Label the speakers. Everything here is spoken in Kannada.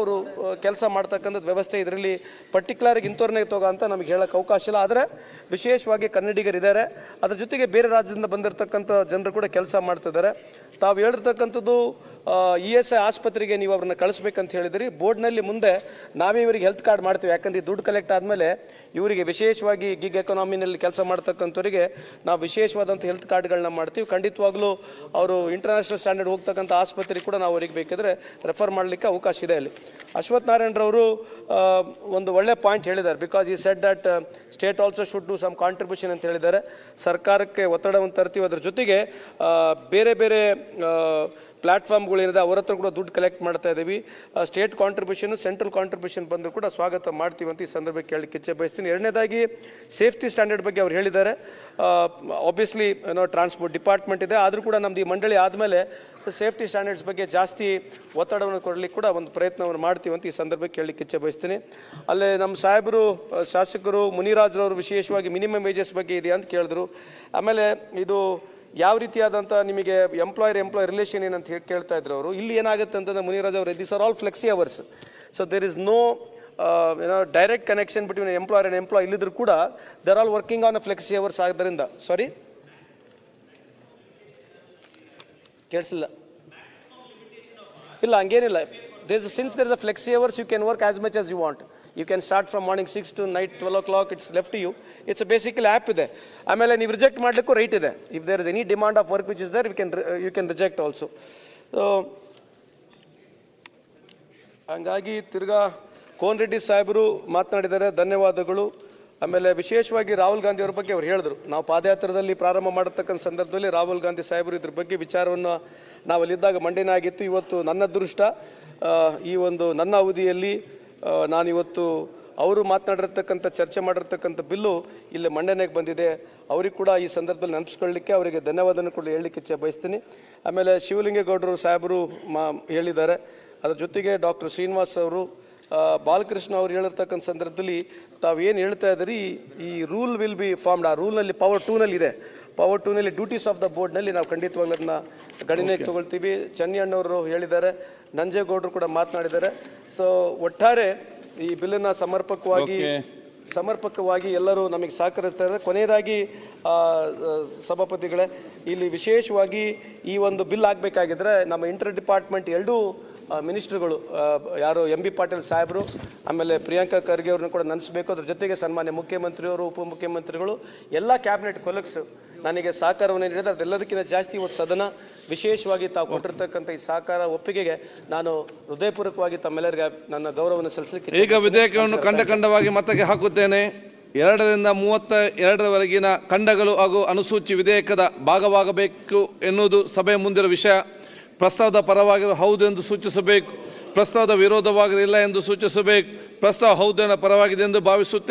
Speaker 1: ಅವರು ಕೆಲಸ ಮಾಡ್ತಕ್ಕಂಥದ್ದು ವ್ಯವಸ್ಥೆ ಇದರಲ್ಲಿ ಪರ್ಟಿಕ್ಯುಲರ್ಗೆ ಇಂಥವ್ರನ್ನೇ ತಗೋ ಅಂತ ನಮಗೆ ಹೇಳೋಕ್ಕೆ ಅವಕಾಶ ಇಲ್ಲ. ಆದರೆ ವಿಶೇಷವಾಗಿ ಕನ್ನಡಿಗರಿದ್ದಾರೆ. ಅದ್ರ ಜೊತೆಗೆ ಬೇರೆ ರಾಜ್ಯದಿಂದ ಬಂದಿರತಕ್ಕಂಥ ಜನರು ಕೂಡ ಕೆಲಸ ಮಾಡ್ತಿದ್ದಾರೆ. ತಾವು ಹೇಳಿರ್ತಕ್ಕಂಥದ್ದು ಇ ಎಸ್ ಐ ಆಸ್ಪತ್ರೆಗೆ ನೀವು ಅವ್ರನ್ನ ಕಳಿಸ್ಬೇಕಂತ ಹೇಳಿದ್ರಿ. ಬೋರ್ಡ್ನಲ್ಲಿ ಮುಂದೆ ನಾವೇ ಇವರಿಗೆ ಹೆಲ್ತ್ ಕಾರ್ಡ್ ಮಾಡ್ತೀವಿ. ಯಾಕಂದ್ರೆ ದುಡ್ಡು ಕಲೆಕ್ಟ್ ಆದಮೇಲೆ ಇವರಿಗೆ ವಿಶೇಷವಾಗಿ ಗಿಗ್ ಎಕನಾಮಿನಲ್ಲಿ ಕೆಲಸ ಮಾಡ್ತಕ್ಕಂಥವರಿಗೆ ನಾವು ವಿಶೇಷವಾದಂಥ ಹೆಲ್ತ್ ಕಾರ್ಡ್ಗಳನ್ನ ಮಾಡ್ತೀವಿ. ಖಂಡಿತವಾಗ್ಲೂ ಅವರು ಇಂಟರ್ನ್ಯಾಷನಲ್ ಸ್ಟ್ಯಾಂಡರ್ಡ್ ಹೋಗ್ತಕ್ಕಂಥ ಆಸ್ಪತ್ರೆ ಕೂಡ ನಾವು ಅವರಿಗೆ ಬೇಕಿದ್ರೆ ರೆಫರ್ ಮಾಡಲಿಕ್ಕೆ ಅವಕಾಶ ಇದೆ ಅಲ್ಲಿ. ಅಶ್ವಥ್ ನಾರಾಯಣರವರು ಒಂದು ಒಳ್ಳೆ ಪಾಯಿಂಟ್ ಹೇಳಿದ್ದಾರೆ. Because he said that state also should do some contribution ಅಂತ ಹೇಳಿದ್ದಾರೆ. ಸರ್ಕಾರಕ್ಕೆ ಒತ್ತಡವನ್ನು ತರ್ತೀವಿ. ಅದ್ರ ಜೊತೆಗೆ ಬೇರೆ ಬೇರೆ ಪ್ಲ್ಯಾಟ್ಫಾರ್ಮ್ಗಳೇನಿದೆ ಅವ್ರ ಹತ್ರ ಕೂಡ ದುಡ್ಡು ಕಲೆಕ್ಟ್ ಮಾಡ್ತಾ ಇದ್ದೀವಿ ಸ್ಟೇಟ್ ಕಾಂಟ್ರಿಬ್ಯೂಷನ್ ಸೆಂಟ್ರಲ್ ಕಾಂಟ್ರಿಬ್ಯೂಷನ್ ಬಂದರೂ ಕೂಡ ಸ್ವಾಗತ ಮಾಡ್ತೀವಿ ಅಂತ ಈ ಸಂದರ್ಭಕ್ಕೆ ಕೇಳಲಿಕ್ಕೆ ಇಚ್ಛೆ ಬಯಸ್ತೀನಿ. ಎರಡನೇದಾಗಿ ಸೇಫ್ಟಿ ಸ್ಟ್ಯಾಂಡರ್ಡ್ ಬಗ್ಗೆ ಅವ್ರು ಹೇಳಿದ್ದಾರೆ. ಆಬ್ವಿಯಸ್ಲಿ ಏನೋ ಟ್ರಾನ್ಸ್ಪೋರ್ಟ್ ಡಿಪಾರ್ಟ್ಮೆಂಟ್ ಇದೆ. ಆದರೂ ಕೂಡ ನಮ್ದು ಈ ಮಂಡಳಿ ಆದಮೇಲೆ ಸೇಫ್ಟಿ ಸ್ಟ್ಯಾಂಡರ್ಡ್ಸ್ ಬಗ್ಗೆ ಜಾಸ್ತಿ ಒತ್ತಡವನ್ನು ಕೊಡಲಿಕ್ಕೆ ಕೂಡ ಒಂದು ಪ್ರಯತ್ನವನ್ನು ಮಾಡ್ತೀವಿ ಅಂತ ಈ ಸಂದರ್ಭಕ್ಕೆ ಕೇಳಲಿಕ್ಕೆ ಇಚ್ಛೆ ಬಯಸ್ತೀನಿ. ಅಲ್ಲೇ ನಮ್ಮ ಸಾಹೇಬರು ಶಾಸಕರು, ಮುನಿರಾಜ್ರವರು ವಿಶೇಷವಾಗಿ ಮಿನಿಮಮ್ ವೇಜಸ್ ಬಗ್ಗೆ ಇದೆಯಾ ಅಂತ ಕೇಳಿದ್ರು. ಆಮೇಲೆ ಇದು ಯಾವ ರೀತಿಯಾದಂಥ ನಿಮಗೆ ಎಂಪ್ಲಾಯರ್ ಎಂಪ್ಲಾಯ್ ರಿಲೇಷನ್ ಏನಂತ ಹೇಳಿ ಕೇಳ್ತಾ ಇದ್ರು ಅವರು, ಇಲ್ಲಿ ಏನಾಗುತ್ತೆ ಅಂತಂದ್ರೆ ಮುನಿರಾಜ್ ಅವರು this are all flexi hours so there is no ಏನೋ direct connection between employer and employee ಇಲ್ಲಿದ್ರು ಕೂಡ there all working on flexi hours ಆದ್ದರಿಂದ. ಸಾರಿ ಕೇಳಿಸಿಲ್ಲ. ಇಲ್ಲ, ಹಂಗೇನಿಲ್ಲ. Is since there is a flexi hours you can work as much as you want you can start from morning six to night twelve o'clock it's left you it's basically app ಇದೆ. ಆಮೇಲೆ ನೀವು ರಿಜೆಕ್ಟ್ ಮಾಡಲಿಕ್ಕೂ ರೈಟ್ ಇದೆ. If there is any demand of work which is there you can you can reject also ಹಂಗಾಗಿ ತಿರ್ಗಾ ಕೋನ್ ರೆಡ್ಡಿ ಸಾಹೇಬರು ಮಾತನಾಡಿದ್ದಾರೆ, ಧನ್ಯವಾದಗಳು. ಆಮೇಲೆ ವಿಶೇಷವಾಗಿ ರಾಹುಲ್ ಗಾಂಧಿ ಅವ್ರ ಬಗ್ಗೆ ಅವ್ರು ಹೇಳಿದ್ರು. ನಾವು ಪಾದಯಾತ್ರದಲ್ಲಿ ಪ್ರಾರಂಭ ಮಾಡತಕ್ಕಂಥ ಸಂದರ್ಭದಲ್ಲಿ ರಾಹುಲ್ ಗಾಂಧಿ ಸಾಹೇಬರು ಇದ್ರ ಬಗ್ಗೆ ವಿಚಾರವನ್ನು ನಾವಲ್ಲಿದ್ದಾಗ ಮಂಡನೆ ಆಗಿತ್ತು. ಇವತ್ತು ನನ್ನ ಅದೃಷ್ಟ ಈ ಒಂದು ನನ್ನ ಅವಧಿಯಲ್ಲಿ ನಾನಿವತ್ತು ಅವರು ಮಾತನಾಡಿರ್ತಕ್ಕಂಥ, ಚರ್ಚೆ ಮಾಡಿರ್ತಕ್ಕಂಥ ಬಿಲ್ಲು ಇಲ್ಲಿ ಮಂಡನೆಗೆ ಬಂದಿದೆ. ಅವ್ರಿಗೆ ಕೂಡ ಈ ಸಂದರ್ಭದಲ್ಲಿ ನೆನಪಿಸ್ಕೊಳ್ಳಿಕ್ಕೆ ಅವರಿಗೆ ಧನ್ಯವಾದನ ಕೂಡ ಹೇಳಲಿಕ್ಕೆ ಇಚ್ಛೆ ಬಯಸ್ತೀನಿ. ಆಮೇಲೆ ಶಿವಲಿಂಗೇಗೌಡರು ಸಾಹೇಬರು ಮಾ, ಹೇಳಿದ್ದಾರೆ. ಅದರ ಜೊತೆಗೆ ಡಾಕ್ಟರ್ ಶ್ರೀನಿವಾಸ್ ಅವರು ಬಾಲಕೃಷ್ಣ ಅವರು ಹೇಳಿರ್ತಕ್ಕಂಥ ಸಂದರ್ಭದಲ್ಲಿ ತಾವೇನು ಹೇಳ್ತಾ ಇದ್ದೀರಿ, ಈ ರೂಲ್ ವಿಲ್ ಬಿ ಫಾರ್ಮ್ಡ್, ಆ ರೂಲ್ನಲ್ಲಿ ಪವರ್ ಟೂನಲ್ಲಿ ಇದೆ. ಪವರ್ ಟೂನಲ್ಲಿ ಡ್ಯೂಟೀಸ್ ಆಫ್ ದ ಬೋರ್ಡ್ನಲ್ಲಿ ನಾವು ಖಂಡಿತವಾಗ್ಲೂ ಅದನ್ನ ಗಣನೆಗೆ ತಗೊಳ್ತೀವಿ. ಚನ್ನಿಯಣ್ಣವರು ಹೇಳಿದ್ದಾರೆ ನಂಜೇಗೌಡರು ಕೂಡ ಮಾತನಾಡಿದ್ದಾರೆ. ಸೊ ಒಟ್ಟಾರೆ ಈ ಬಿಲ್ಲನ್ನು ಸಮರ್ಪಕವಾಗಿ ಸಮರ್ಪಕವಾಗಿ ಎಲ್ಲರೂ ನಮಗೆ ಸಹಕರಿಸ್ತಾ ಇದ್ದಾರೆ. ಕೊನೆಯದಾಗಿ ಸಭಾಪತಿಗಳೇ ಇಲ್ಲಿ ವಿಶೇಷವಾಗಿ ಈ ಒಂದು ಬಿಲ್ ಆಗಬೇಕಾಗಿದ್ರೆ ನಮ್ಮ ಇಂಟರ್ ಡಿಪಾರ್ಟ್ಮೆಂಟ್ ಎರಡೂ ಮಿನಿಸ್ಟ್ರುಗಳು ಯಾರು ಎಂ ಬಿ ಪಾಟೀಲ್ ಸಾಹೇಬರು ಆಮೇಲೆ ಪ್ರಿಯಾಂಕಾ ಖರ್ಗೆ ಅವ್ರನ್ನ ಕೂಡ ನೆನೆಸ್ಬೇಕು ಅದ್ರ ಜೊತೆಗೆ ಸನ್ಮಾನ್ಯ ಮುಖ್ಯಮಂತ್ರಿಯವರು ಉಪಮುಖ್ಯಮಂತ್ರಿಗಳು ಎಲ್ಲ ಕ್ಯಾಬಿನೆಟ್ ಕೊಲಕ್ಸ್ ನನಗೆ ಸಹಕಾರವನ್ನು ನೀಡಿದ ಅದೆಲ್ಲದಕ್ಕಿಂತ ಜಾಸ್ತಿ ಇವತ್ತು ಸದನ ವಿಶೇಷವಾಗಿ ತಾವು ಕೊಟ್ಟಿರ್ತಕ್ಕಂಥ ಈ ಸಹಕಾರ ಒಪ್ಪಿಗೆಗೆ ನಾನು ಹೃದಯಪೂರ್ವಕವಾಗಿ ತಮ್ಮೆಲ್ಲರಿಗೆ ನನ್ನ ಗೌರವವನ್ನು ಸಲ್ಲಿಸಲಿಕ್ಕೆ
Speaker 2: ಈಗ ವಿಧೇಯಕವನ್ನು ಖಂಡ ಖಂಡವಾಗಿ ಮತಕ್ಕೆ ಹಾಕುತ್ತೇನೆ. ಎರಡರಿಂದ ಮೂವತ್ತ ಎರಡರವರೆಗಿನ ಖಂಡಗಳು ಹಾಗೂ ಅನುಸೂಚಿ ವಿಧೇಯಕದ ಭಾಗವಾಗಬೇಕು ಎನ್ನುವುದು ಸಭೆಯ ಮುಂದಿರುವ ವಿಷಯ. ಪ್ರಸ್ತಾವದ ಪರವಾಗಿ ಹೌದು ಎಂದು ಸೂಚಿಸಬೇಕು. ಪ್ರಸ್ತಾವದ ವಿರೋಧವಾಗಿರಲಿಲ್ಲ ಎಂದು ಸೂಚಿಸಬೇಕು. ಪ್ರಸ್ತಾವ ಹೌದನ ಪರವಾಗಿದೆ ಎಂದು ಭಾವಿಸುತ್ತೇನೆ.